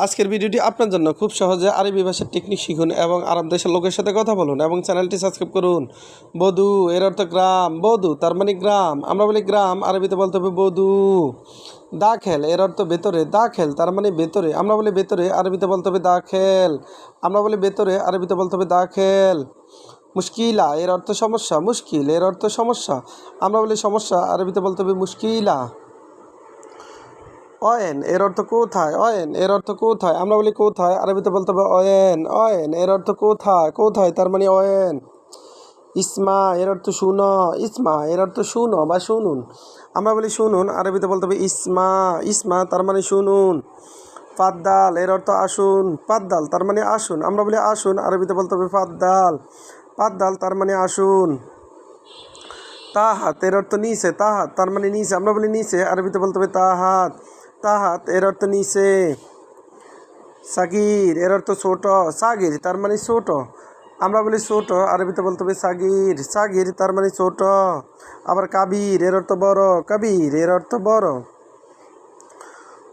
আজকের ভিডিওটি আপনার জন্য। খুব সহজে আরবি ভাষার টেকনিক শিখুন এবং আরব দেশের লোকের সাথে কথা বলুন এবং চ্যানেলটি সাবস্ক্রাইব করুন। বধু, এর অর্থ গ্রাম। বধু, তার মানে গ্রাম। আমরা বলি গ্রাম, আরবিতে বলতে হবে বধু। দাখেল, এর অর্থ ভেতরে। দাখেল, তার মানে ভেতরে। আমরা বলি ভেতরে, আরবিতে বলতে হবে দাখেল। আমরা বলি ভেতরে, আরবিতে বলতে হবে দাখেল। মুশকিলা, এর অর্থ সমস্যা। মুশকিল, এর অর্থ সমস্যা। আমরা বলি সমস্যা, আরবিতে বলতে হবে মুশকিলা। অয়েন, এর অর্থ কোথায়? অয়েন, এর অর্থ কোথায়? আমরা বলি কোথায়? আরবিতে বলতে হবে অয়েন অয়েন, এর অর্থ কোথায়? কোথায়, তার মানে অয়েন। ইসমা, এর অর্থ শুন, ইসমা, এর অর্থ শুনো বা শুনুন। আমরা বলি শুনুন, আরবিতে বলতে হবে ইসমা ইসমা, তার মানে শুনুন। পাদ্দাল এর অর্থ আসুন পাদ্দাল তার মানে আসুন। আমরা বলি আসুন, আরবিতে বলতে হবে পাদ্দাল পাদ্দাল তার মানে আসুন। তাহাত, এর অর্থ নিচে, তাহাত, তার মানে নিচে। আমরা বলি নিচে, আরবিতে বলতে হবে তাহাত। তাহাত এর অর্থ নিচে। সাগির এর অর্থ ছোট। সাগির, তার মানে ছোট। আমরা বলি ছোট, আরবিতে বলতে হবে সাগির। সাগির, তার মানে ছোট। আবার কাবির এর অর্থ বড়। কাবির এর অর্থ বড়।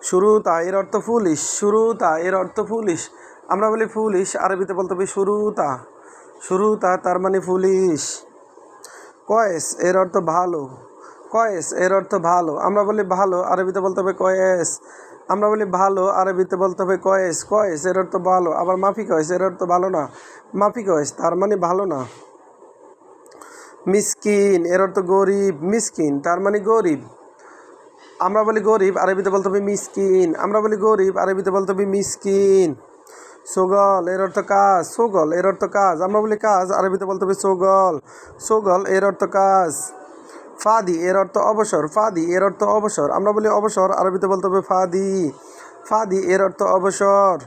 শুরুতা এর অর্থ ফুলিশ। শুরুতা এর অর্থ ফুলিশ। আমরা বলি ফুলিশ, আরবিতে বলতে হবে শুরুতা শুরুতা তার মানে ফুলিশ। কয়েস এর অর্থ ভালো। কয়েস, এর অর্থ ভালো। আমরা বলি ভালো, আরবিতে বলতে হবে কয়েস। আমরা বলি ভালো, আরবিতে বলতে হবে কয়েস। কয়েস, এর অর্থ ভালো। আবার মাফি কয়েস, এর অর্থ ভালো না। মাফি কয়েস, তার মানে ভালো না। মিসকিন, এর অর্থ গরিব, মিসকিন, তার মানে গরিব। আমরা বলি গরিব, আরবিতে বলতে হবে মিসকিন। আমরা বলি গরিব, আরবিতে বলতে হবে মিসকিন। সোগল, এর অর্থ কাজ। সোগল, এর অর্থ কাজ। আমরা বলি কাজ, আরবিতে বলতে হবে সোগল। সোগল, এর অর্থ কাজ। ফাদি, এর অর্থ অবসর, ফাদি, এর অর্থ অবসর। আমরা বলি অবসর, আরবিতে বলতে হবে ফাদি। ফাদি, এর অর্থ অবসর।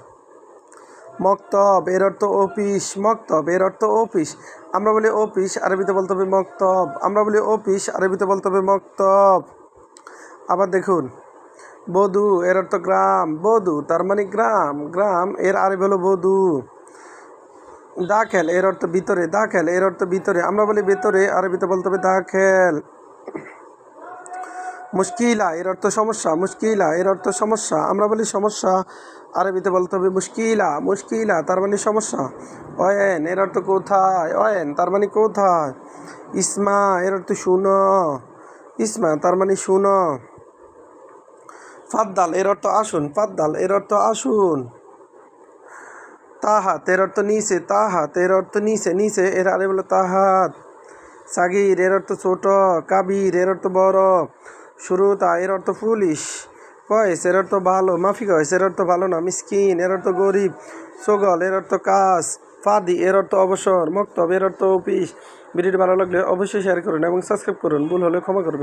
মক্তব, এর অর্থ অফিস। মক্তব, এর অর্থ অফিস। আমরা বলি অফিস, আরবিতে বলতে হবে মক্তব। আমরা বলি অফিস, আরবিতে বলতে হবে মক্তব। আবার দেখুন, বধু, এর অর্থ গ্রাম। বধু, তার মানে গ্রাম। গ্রাম, এর আরবি হলো বধু। দাখেল, এর অর্থ ভিতরে। দাখেল, এর অর্থ ভিতরে। আমরা বলি ভিতরে, আরবিতে বলতে হবে দাখেল। মুশকিলা, এর অর্থ সমস্যা, মুশকিলা, এর অর্থ সমস্যা। আমরা বলি সমস্যা, আরবিতে বলতে হবে মুশকিলা মুশকিলা, তার মানে সমস্যা। অয়েন, এর অর্থ কোথায়? অয়েন, তার মানে কোথায়? ইসমা, এর অর্থ শুনো। ইসমা, তার মানে শুনো। ফাদ্দাল, এর অর্থ আসুন। ফাদ্দাল, এর অর্থ আসুন। তাহাত, এর অর্থ নিচে। তাহাত, এর অর্থ নিচে। নিচে, এর আরে বলে তাহাত। সাগির, এর অর্থ ছোট, কাবির, এর অর্থ বড় শুরুতা এর অর্থ পুলিশ কয়েস, এর অর্থ ভালো, মাফি কয়েস, এর অর্থ ভালো না, মিসকিন, এর অর্থ গরিব, সোগল, এর অর্থ কাজ, ফাদি, এর অর্থ অবসর, মক্তব, এর অর্থ অফিস, ভিডিওটি ভালো লাগলে অবশ্যই শেয়ার করুন এবং সাবস্ক্রাইব করুন, ভুল হলে ক্ষমা করবেন।